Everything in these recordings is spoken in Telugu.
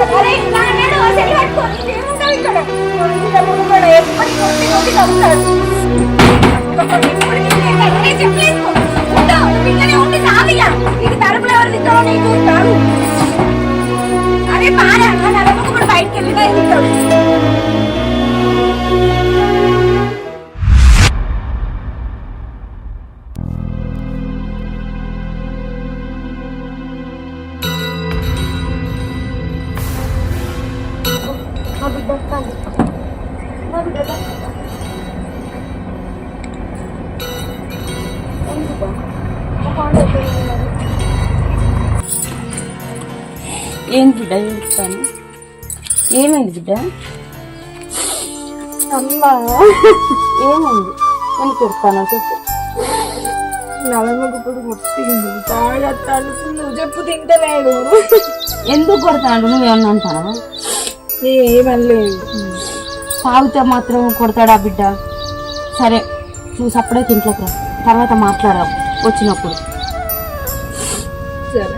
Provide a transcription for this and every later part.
అరే ఇంకా బాగా వెళ్ళి ఏడుస్తాను ఏమైంది బిడ్డ? అమ్మా. ఏమైంది? ఎందుకు కొడతాను చెప్పు. ముట్టింది బాగా తలుపు నువ్వు చెప్పు తింటలేడు ఎందుకు కొడతాడు నువ్వేమన్నా అంటావా? ఏమనలేదు తాగితే మాత్రం కొడతాడా బిడ్డ? సరే చూసి అప్పుడే ఇంట్లోకి రా. తర్వాత మాట్లాడదాం. వచ్చినప్పుడు. సరే.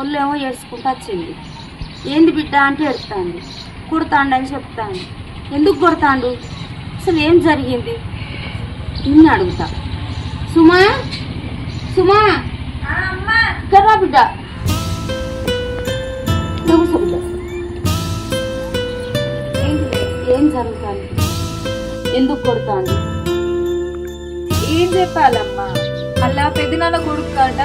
పొల్లేమో ఏడ్చుకుంటూ వచ్చింది. ఏంది బిడ్డ? అంటే ఏడుస్తాంది. కుడతాండు అని చెప్తాను ఎందుకు కొడతాండు? అసలు ఏం జరిగింది? నిన్ను అడుగుతా. సుమా? సుమా? కర్రా బిడ్డ. ఏం జరుగుతుంది? ఎందుకు కొడతాండు? ఏం చెప్పాలమ్మా? అలా పెద్దనాన్న కొడుకు కాట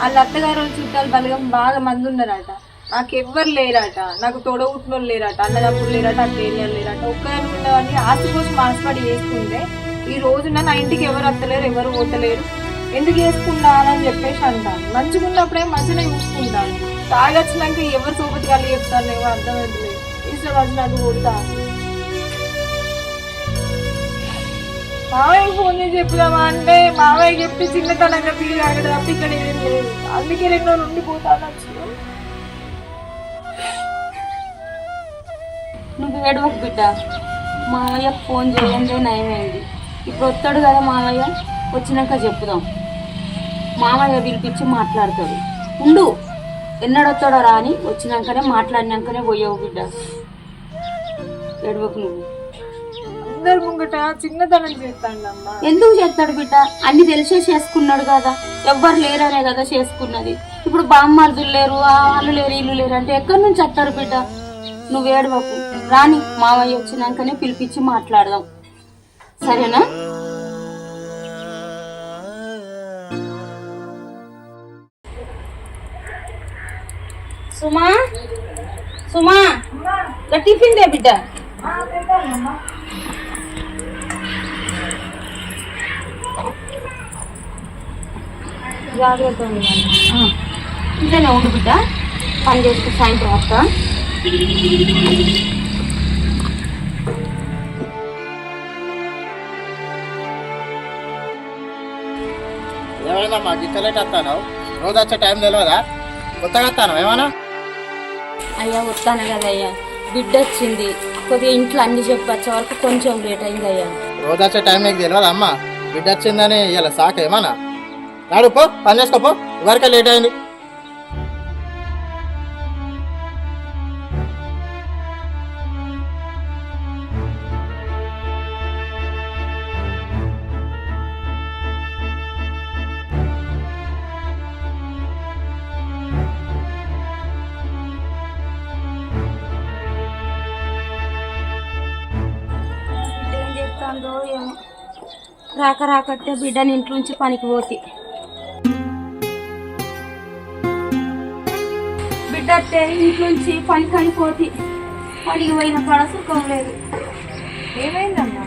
వాళ్ళ అత్తగారు చుట్టాలు బలగం బాగా మంది ఉన్నారట. నాకు ఎవ్వరు లేరట. నాకు తోడబుట్టిన లేరట అన్నదప్పుడు లేరట అక్కేరియలు లేరట. ఒక్కదాని ఉన్నవన్నీ ఆస్తి కోసం మాసపడి చేసుకుంటే ఈ రోజున నా ఇంటికి ఎవరు వస్తలేరు ఎవరు పోతలేరు. ఎందుకు చేసుకున్నాను అని చెప్పేసి అంటాను మంచిగా ఉన్నప్పుడే మంచిగా చూసుకుంటాను తాగొచ్చినాక ఎవరు సోపతి కలిగి చెప్తాను ఏమో అర్థమైంది ఇష్టం వచ్చినట్టు కొడతాను మావయ్య ఫోన్ చేసి చెప్పుదామా అంటే మావయ్య చెప్తే చిన్నతనంగా ఫీల్ కాగదు తప్ప ఇక్కడ ఏం లేదు. అందుకే నేను ఉండిపోతాను వచ్చిన నువ్వు ఏడవకు బిడ్డ మావయ్య ఫోన్ చేయండి నయమైంది ఇప్పుడు వస్తాడు కదా మావయ్య? వచ్చినాక చెప్పుదాం. మావయ్య పిలిపించి మాట్లాడతాడు. ఉండు. ఎన్నడొస్తాడో రాని వచ్చినాకనే మాట్లాడినాకనే పోయావు బిడ్డ. ఏడవకు నువ్వు. అందరు ముంగట చిన్నతనం చేస్తాడమ్మా. ఎందుకు చేస్తాడు బిడ్డ? అన్ని తెలిసే చేసుకున్నాడు కదా. ఎవ్వరు లేరనే కదా చేసుకున్నది. ఇప్పుడు బామ్మర్దులు లేరు ఆ వాళ్ళు లేరు ఇల్లు లేరు అంటే ఎక్కడి నుంచి వస్తారు బిడ్డ? నువ్వు ఏడవకు. రాని మావయ్య వచ్చినాకనే పిలిపించి మాట్లాడదాం. సరేనా? సుమా? సుమా? టిఫిన్ దే బిడ్డ. జాగ్రత్త ఇంట్లోనే ఉండు బిడ్డ. పని చేస్తే సాయంత్రం వస్తా. ఏమైందమ్మా గిట్టలేట్ వస్తాను రోజు వచ్చే టైం తెలియదా కొత్తగా వస్తాను ఏమన్నా? అయ్యా వస్తాను కదా అయ్యా బిడ్డ వచ్చింది. కొద్దిగా ఇంట్లో అన్ని చెప్పి వచ్చే వరకు కొంచెం లేట్ అయింది అయ్యా రోజు వచ్చే టైం నీకు తెలియదా అమ్మా? బిడ్డ వచ్చిందని ఇలా సాక ఏమన్నా? నాడు పో పని చేసుకోపో ఇవరకే లేట్ అయింది. రాక రాకట్టే బిడ్డని ఇంట్లోంచి పనికి పోతే. బిడ్డ అట్టే ఇంట్లోంచి పని కని పోతి పనికి పోయిన పడ సుఖం లేదు. ఏమైందమ్మా?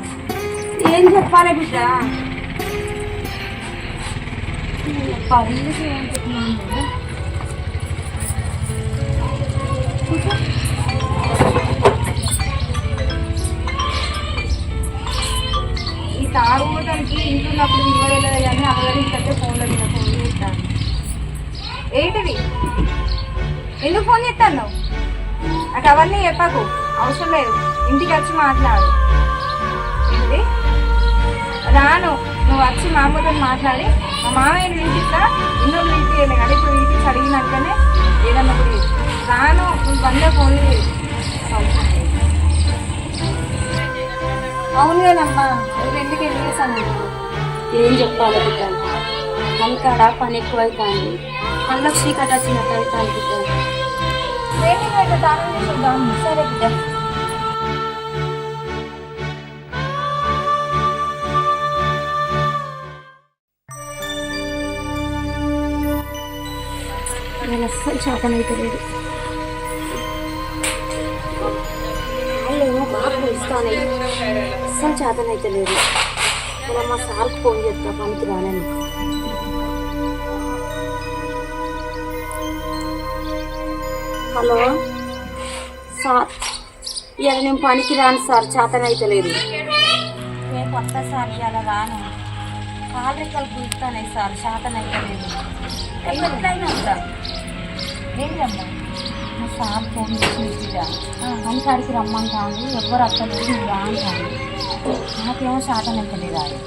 ఏం చెప్పాలి బిడ్డ? ఈ తాగుబోతానికి ఇంట్లో ఉన్నప్పుడు విలువలేదు కానీ అవ్వగలిగితే ఫోన్లో నేను ఫోన్ చేస్తాను ఏంటిది? ఎందుకు ఫోన్ చేస్తాను నువ్వు నాకు అవన్నీ చెప్పకు అవసరం లేదు. ఇంటికి వచ్చి మాట్లాడు. రాను నువ్వు వచ్చి మా అమ్మతో మాట్లాడి మా మామయ్య పిలిపిస్తా ఎన్నో పిలిపియలే కానీ ఇప్పుడు పిలిపించి అడిగినాకనే ఏదన్నా ఒకటి. రాను నువ్వు వంద ఫోన్లు చేయి. అవును కదమ్మా. నువ్వు ఎందుకు ఎందుకు ఏం చెప్పాలి మనకాడ పని ఎక్కువ అవుతుంది మళ్ళీ చీకటి వచ్చినట్టు చూద్దాం సరే బిడ్డ. నేను అస్సలు చేతనైతే లేదు వాళ్ళేమో బాగా పిలుస్తానే అస్సలు చేతనైతే లేదు నేను మా సార్కి ఫోన్ చేస్తా పనికి రానని. హలో. సార్ ఇవాళ నేను పనికి రాను సార్ చేతనైతే లేదు. రేపు వస్తా సార్ ఇవాళ రాను. కాలు రెక్కలు కూర్చుతానే సార్ చేతనైతే లేదు. ఎప్పుడైనా వస్తా ఏంటమ్మా మా సార్ ఫోన్ చేసి పనికాడికి రమ్మంటాను ఎవరు అక్కలేదు నువ్వు రా అంటాను నాకేమో శాతం ఎక్కలేదు అది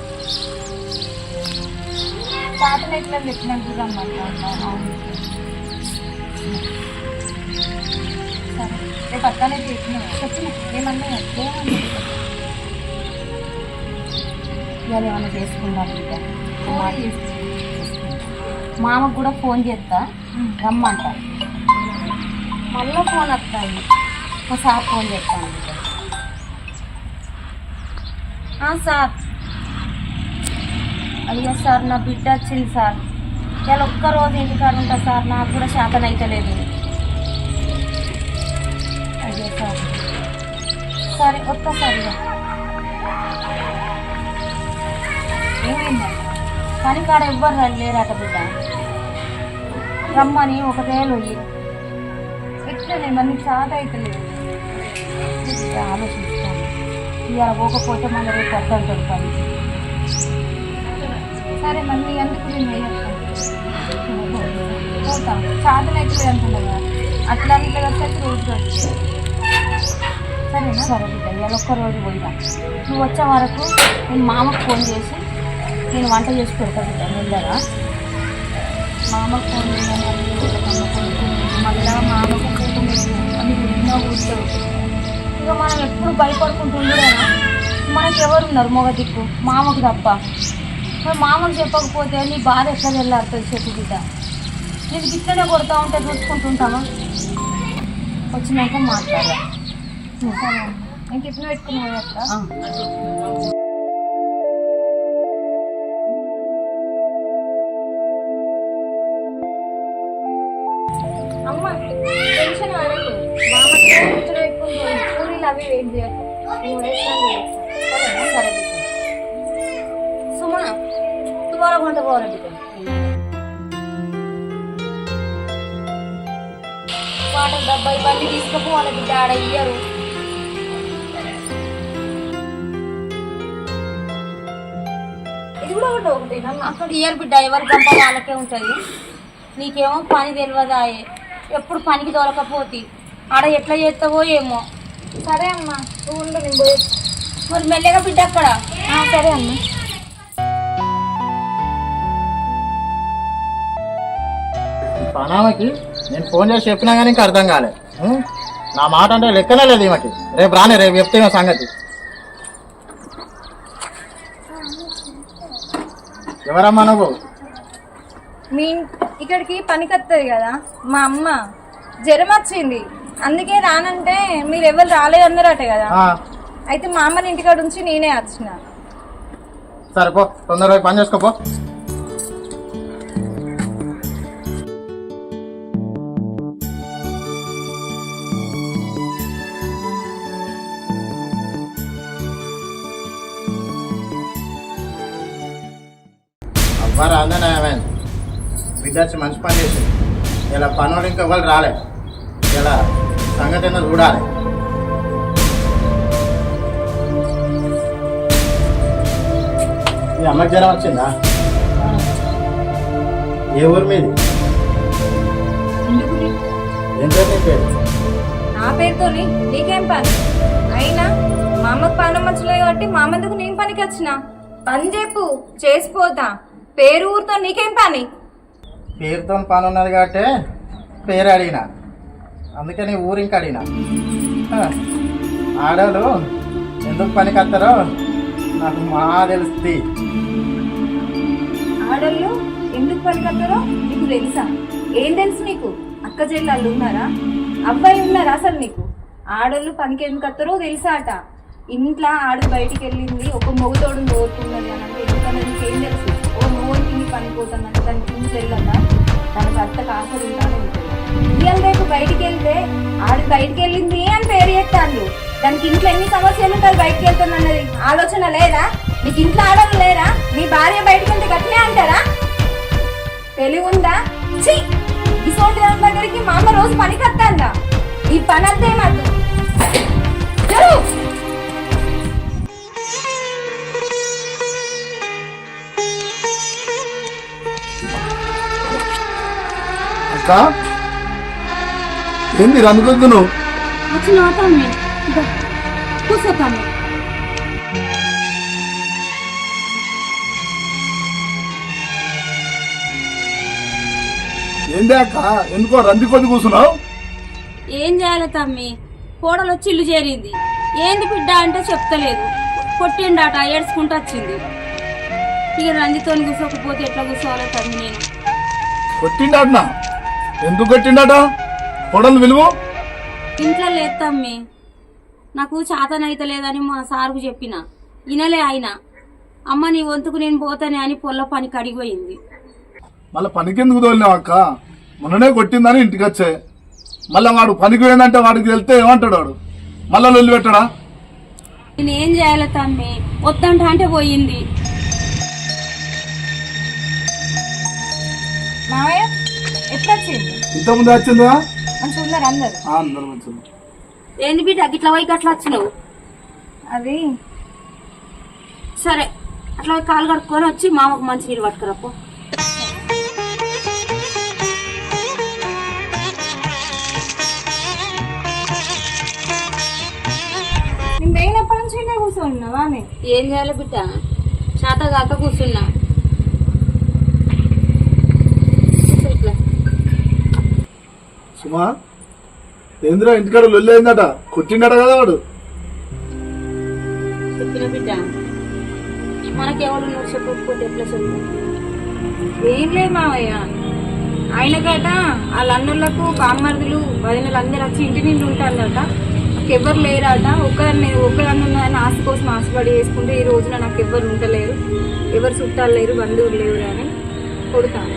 తాతలు ఎట్లా రమ్మంటాను రేపు అక్కనే చెప్పిన చెప్పిన ఏమన్నా ఏమన్నా ఇవాళ ఏమైనా చేసుకుందాం మామకు కూడా ఫోన్ చేస్తా. రమ్మంట. మళ్ళీ ఫోన్ వస్తాయి ఒకసారి ఫోన్ చేస్తాను సార్. అయ్యో సార్ నా బిడ్డ వచ్చింది సార్. ఇవాళ ఒక్కరోజు ఇంటికాడ ఉంటా సార్. నాకు కూడా శాతం అయితే లేదు సార్ సరే వస్తా సార్ ఏమైందా? పని కాడ ఎవ్వరు లేరాట బిడ్డ. రమ్మని ఒక వేలు ఎట్లనే మరి నీకు చాత అవుతలేదు బిడ్డ ఆలోచిస్తాను ఇవాళ పోకపోతే మన రేపు వద్దంటాడు దొరకాలి సరే మళ్ళీ ఎందుకు నేను వేయొస్తాను పోతాం. చాతలు అవుతలేదు అంటున్నావు అట్లా ఇట్లా వచ్చేసి రోజు వచ్చి సరేనా? సరే బిడ్డ ఇవాళ ఒక్కరోజు పోయినా నువ్వు వచ్చే వరకు నేను మామకు ఫోన్ చేసి నేను వంట చేసి పెడతా బిడ్డ మెల్లగా మామకు ఫోన్ చేయమని మళ్ళా మామకు ఎన్నో కూర్చోవు ఇక మనం ఎప్పుడు భయపడుకుంటూ మనకి ఎవరు ఉన్నారు మొగ దిక్కు? మామకు తప్ప. మరి మామకు చెప్పకపోతే నీ బాధ ఎట్లా వెళ్ళాడుతుంది చెప్పు బిడ్డ. నేను ఇట్లనే కొడతా ఉంటే చూసుకుంటుంటామా వచ్చినాక మాట్లాడాలి నేను టిఫిన్ పెట్టుకుని పోయేస్తా అమ్మ టెన్షన్ పడకు కూర్చొని పెట్టుకుంటుంది పూరీలు అవి వెయిట్ చేయకు నేను వేస్తాను సరే బిడ్డ సుమా తుమారో పోవాలి వాటర్ డబ్బా ఇవన్నీ తీసుకుపోవాలి బిడ్డ ఆడ ఇయ్యరు. ఇది అక్కడ బిడ్డ ఎవరి గంప వాళ్ళకే ఉంటుంది. నీకేమో పని తెలియదా ఎప్పుడు పనికి దొరకపోతే ఆడ ఎట్లా చేస్తావో ఏమో. సరే అమ్మా నువ్వు ఉండు నేను మరి మెల్లగా బిడ్డ అక్కడ. సరే అమ్మా. పనామకి నేను ఫోన్ చేసి చెప్పినా కానీ ఇంకా అర్థం కాలేదు నా మాట అంటే లెక్కనే లేదు ఈమెకి. రేపు రానే రేపు చెప్తే సంగతి. ఎవరమ్మా నువ్వు మీ ఇక్కడికి పనికి వస్తుంది కదా మా అమ్మ. జ్వరం వచ్చింది. అందుకే రానంటే మీరు ఎవరు రాలేదన్నారట కదా. అయితే మా అమ్మని ఇంటికాడ ఉంచి నేనే వచ్చిన సరే పో. తొందరగా పని చేసుకోపో అందనే బిడ్డ వచ్చి మంచి పని చేసింది. ఇలా పనులు ఇంకా ఎవరు రాలే. ఇలా ఏందో చూడాలి. మీ అమ్మకి జ్వరం వచ్చిందా? ఏ ఊరు మీది? ఎందుకు ఏం పేరు నీ పేరు? నా పేరుతోని నీకేం పని? అయినా మా అమ్మకు పని వచ్చలేదు కాబట్టి మా అమ్మ ఎందుకు నేను పనికి వచ్చిన? పని చెప్పు చేసిపోతా పేరు ఊరితో నీకేం పని? పేరుతో పని ఉన్నది కాబట్టి పేరు అడిగిన అందుకని ఊరింక అడిగిన హ, ఆడోళ్ళు ఎందుకు పనికి వస్తారో నాకు మా తెలుస్తుంది ఆడళ్ళు ఎందుకు పనికత్తారో నీకు తెలుసా? ఏం తెలుసు నీకు? అక్క చెల్లెళ్ళు ఉన్నారా? అబ్బాయి ఉన్నారా అసలు నీకు? ఆడళ్ళు పనికి ఎందుకు వస్తారో తెలుసా అట ఇంట్లో ఆడు బయటికి వెళ్ళింది ఒక మొగుతోడు కోరుకున్నది నీ పని పోతుందంటే దానికి ఇంట్లో వెళ్ళదా తన భర్త కాసలు ఇవాళ రేపు బయటికి వెళ్తే ఆడు బయటికి వెళ్ళింది అని పేరు చెప్తాను దానికి ఇంట్లో ఎన్ని సమస్యలు ఉంటాయి బయటికి వెళ్తానన్నది ఆలోచన లేదా నీకు ఇంట్లో ఆడలు లేరా నీ భార్య బయటికి వెళ్తే గట్లే అంటారా తెలివి ఉందా ఛీ ఇసోంటి దాని దగ్గరికి మా అమ్మ రోజు పనికి వస్తాందా ఈ పని అంతే మాకు అక్క? ఏంది తమ్మి ఏందే అక్క? ఎందుకో రంది కొద్ది కూర్చున్నావు? ఏం చేయాలి తమ్మి? కోడలు వచ్చి ఇల్లు చేరింది. ఏంది బిడ్డ అంటే చెప్తలేదు. కొట్టిండాట ఏడ్చుకుంటూ వచ్చింది. ఇక రందితో కూర్చోకపోతే ఎట్లా కూర్చోవాలో తమ్మి నేను? కొట్టిండాటనా? ఎందుకు కొట్టిండాట? కొడలు విలువ? ఇంట్లో లేదు తమ్మి. నాకు చేతనైతే లేదని మా సారుకు చెప్పిన. వినలే ఆయన. అమ్మ నీ వంతుకు నేను పోతానే అని పొల్ల పని కడిగిపోయింది. మళ్ళీ పనికి ఎందుకు తోలినావు అక్క? మొన్ననే కొట్టిందని ఇంటికి వచ్చే మళ్ళీ వాడు పనికి పోయిందంటే వాడికి వెళ్తే ఏమంటాడు వాడు? మళ్ళీ లొల్లి పెట్టడా? నేను ఏం చేయాలి తమ్మి? వద్దంట అంటే పోయింది. మావయ్య ఎట్లా వచ్చింది ఇంతకుముందు వచ్చిందా? అని ఉన్నారు అందరు. ఆ, అందరం వచ్చింది ఏంది బిడ్డ గిట్ల పోయి అట్లా వచ్చినావు? అది. సరే అట్లా పోయి కాలు కడుక్కొని వచ్చి మామకు మంచి నీళ్ళు పట్టుకురాపో నేను పోయినప్పటి నుంచి కూర్చోన్నావా ఏం చేయాలి బిడ్డ? చేత కాక కూర్చున్నా కూర్చో ఇట్లా. సుమా ఎందులో ఇంటికాడ లొల్లి కొట్టిండట కదా వాడు. చెప్పిన బిడ్డ. మనకెవరు నువ్వు చెప్పకపోతే ఎట్లా చెప్పు? ఏం లేదు మావయ్య. ఆయన కాట వాళ్ళ అన్నులకు బామ్మర్దులు వదినలు అందరు వచ్చి ఇంటి నిండి ఉంటారట నాకు ఎవరు లేరట. ఒకరిని ఒకరన్నా ఉన్నారని ఆశ కోసం ఆశపడి వేసుకుంటే ఈ రోజున నాకు ఎవ్వరు ఉండలేరు. ఎవరు చుట్టాలు లేరు బంధువులు లేరు అని కొడతాను.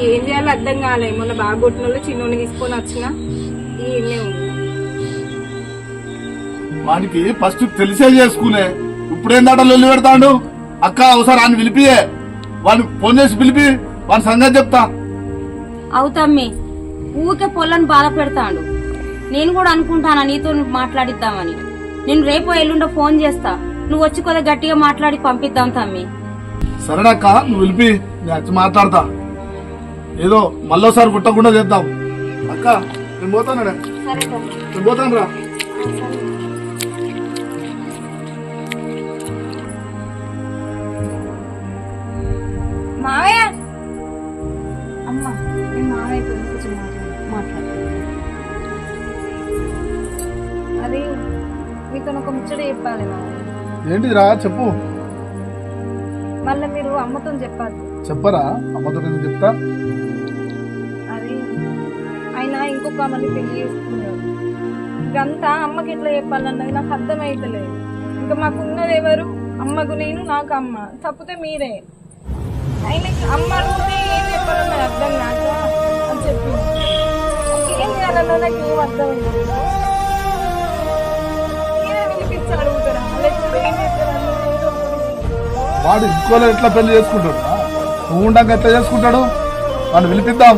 ఏం చేయాలో అర్థం కాలే. మొన్న బాగా కొట్టిన వాళ్ళు చిన్నోని తీసుకొని వచ్చిన. ఈ ఇన్నే ఉంది. వానికి ఫస్ట్ తెలిసే చేసుకునే. ఇప్పుడేందట లొల్లి పెడతాడు? అక్క ఒకసారి ఆయన పిలిపియే. వాడిని ఫోన్ చేసి పిలిపి వాని సంగతి చెప్తా. అవుతమ్మి ఊరికే పొల్లని బాధ పెడతాడు. నేను కూడా అనుకుంటానా నీతో మాట్లాడిద్దామని. నేను రేపు ఎల్లుండో ఫోన్ చేస్తా. నువ్వు వచ్చి కొద్దిగా గట్టిగా మాట్లాడి పంపిద్దాం తమ్మి. సరేనక్క నువ్వు పిలిపి నేను వచ్చి మాట్లాడతా. ఏదో మళ్ళోసారి పుట్టకుండా చేద్దాం. అక్క నేను పోతాను నేను పోతాను రా. మావయ్య! అమ్మ నేను మావయ్యతో కొంచెం మాట్లాడు అది మీతో ఒక ముచ్చట చెప్పాలి ఏంటిదిరా? చెప్పు. మళ్ళీ మీరు అమ్మతో చెప్పాలి చెప్పరా? అమ్మతో నేను చెప్తా? ఆయన ఇంకొక అమ్మని పెళ్ళి చేసుకున్నాడు. ఇదంతా అమ్మకి ఎట్లా చెప్పాలన్నది నాకు అర్థమైతలేదు ఇంకా మాకు ఉన్నది ఎవరు? అమ్మకు నేను నాకు అమ్మ. తప్పితే మీరే. ఆయన అమ్మ అడిగితే ఏం చెప్పాలన్నది అర్థం కాక అని చెప్పి ఏం చేయాలన్నా నాకు ఏం అర్థమైంది వాడు ఇంకోలో ఎట్లా పెళ్ళి చేసుకుంటాడు? నువ్వు ఉండగా ఎట్లా చేసుకుంటాడు? వాడు పిలిపిద్దాం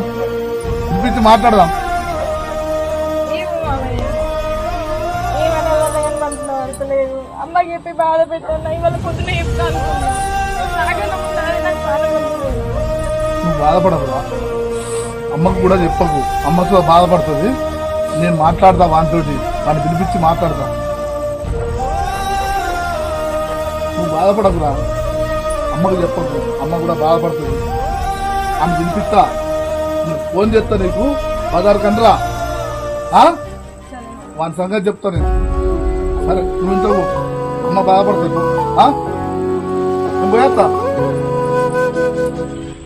పిలిపించి మాట్లాడదాం. చెప్పి బాధ పెట్టాను ఇవాళ పొద్దున చెప్తాను. నువ్వు బాధపడదురా అమ్మకు కూడా చెప్పకు. అమ్మకు బాధపడుతుంది. నేను మాట్లాడతా వానితోటి. వాడిని పిలిపించి మాట్లాడతా. నువ్వు బాధపడకురా అమ్మకు చెప్పకు. అమ్మ కూడా బాధపడుతుంది. ఆమె వినిపిస్తా నేను ఫోన్ చేస్తా నీకు. బజార్ కండ్రా. ఆ? వాని సంగతి చెప్తా నేను. సరే నువ్వు ఇంట్లో. అమ్మ బాధపడుతుంది? నేను పోయేస్తా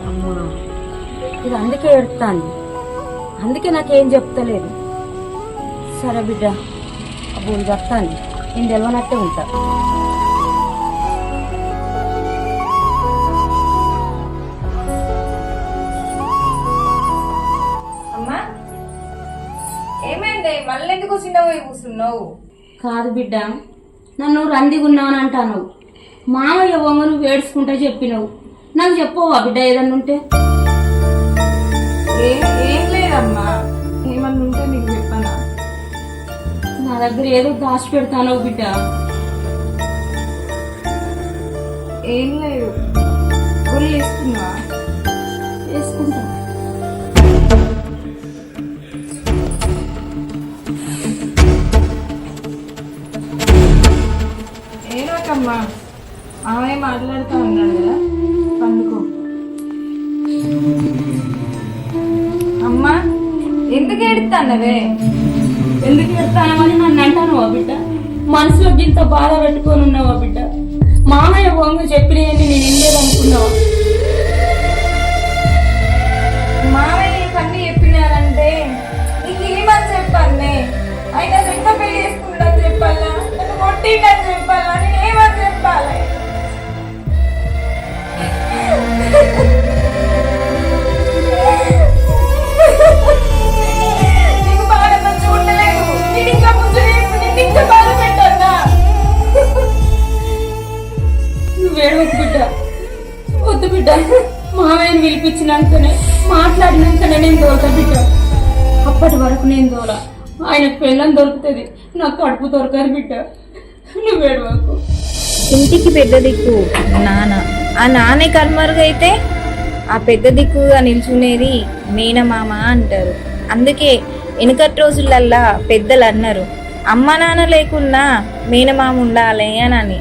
అమ్మా. ఇది అందుకే ఎడతాను అందుకే నాకేం చెప్తలేదు. సరే బిడ్డ అప్పుడు చెప్తాను. నేను తెలియనట్టే ఉంటా. అమ్మా ఏమైంది? మళ్ళీ ఎందుకు చిన్న పోయి కూర్చున్నావు? కాదు బిడ్డ నన్ను రందిగున్నావని అంటాను మామయ్య నువ్వు ఏడ్చుకుంటా చెప్పినావు. నాకు చెప్పవా బిడ్డ ఏదన్నా ఉంటే ఏం ఏం లేదమ్మా. ఏమన్నా ఉంటే నీకు చెప్పనా? నా దగ్గర ఏదో దాచి పెడతాను బిడ్డ. ఏం లేదు. గొల్లు వేసుకున్నా వేసుకుంటా. మా ఆమె మాట్లాడుతూ ఉన్నాడు కదా పండుకో. అమ్మా ఎందుకు ఏడుతానవే ఎందుకు పెడతానమని నన్ను అంటాను బిడ్డ? మనసులో ఇంత బాధ పెట్టుకొని ఉన్నావా బిడ్డ? మామయ్య వంగు చెప్పినవన్నీ నేను వినలేదనుకున్నావా? మామయ్య ఇవన్నీ చెప్పినారంటే నీకు ఏమని చెప్పాలి? అయినా రెండో పెళ్ళి మామయ్యని మాట్లాడినాకనే నేను దోత బిడ్డ. అప్పటి వరకు నేను దోల ఆయన పెళ్ళం దొరుకుతుంది నాకు కడుపు దొరకదు బిడ్డ. నువ్వేడవకు ఇంటికి పెద్ద దిక్కు నాన్న. ఆ నానే కర్మరుగైతే ఆ పెద్ద దిక్కుగా నిల్చునేది మేనమామ అంటారు. అందుకే వెనుకటి రోజులల్లా పెద్దలు అన్నారు అమ్మ నాన్న లేకున్నా మేనమామ ఉండాలి అని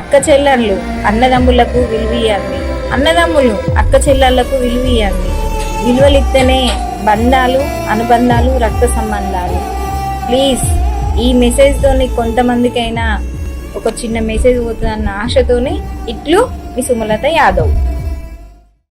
అక్క చెల్లెళ్ళు అన్నదమ్ములకు విలువియ్యాలి. అన్నదమ్ములు అక్క చెల్లెళ్ళకు విలువియ్యాలి విలువలిస్తేనే బంధాలు అనుబంధాలు రక్త సంబంధాలు. ప్లీజ్ ఈ మెసేజ్తోని కొంతమందికైనా ఒక చిన్న మెసేజ్ పోతుందన్న ఆశతోనే ఇట్లు మీ సుమలత యాదవ్.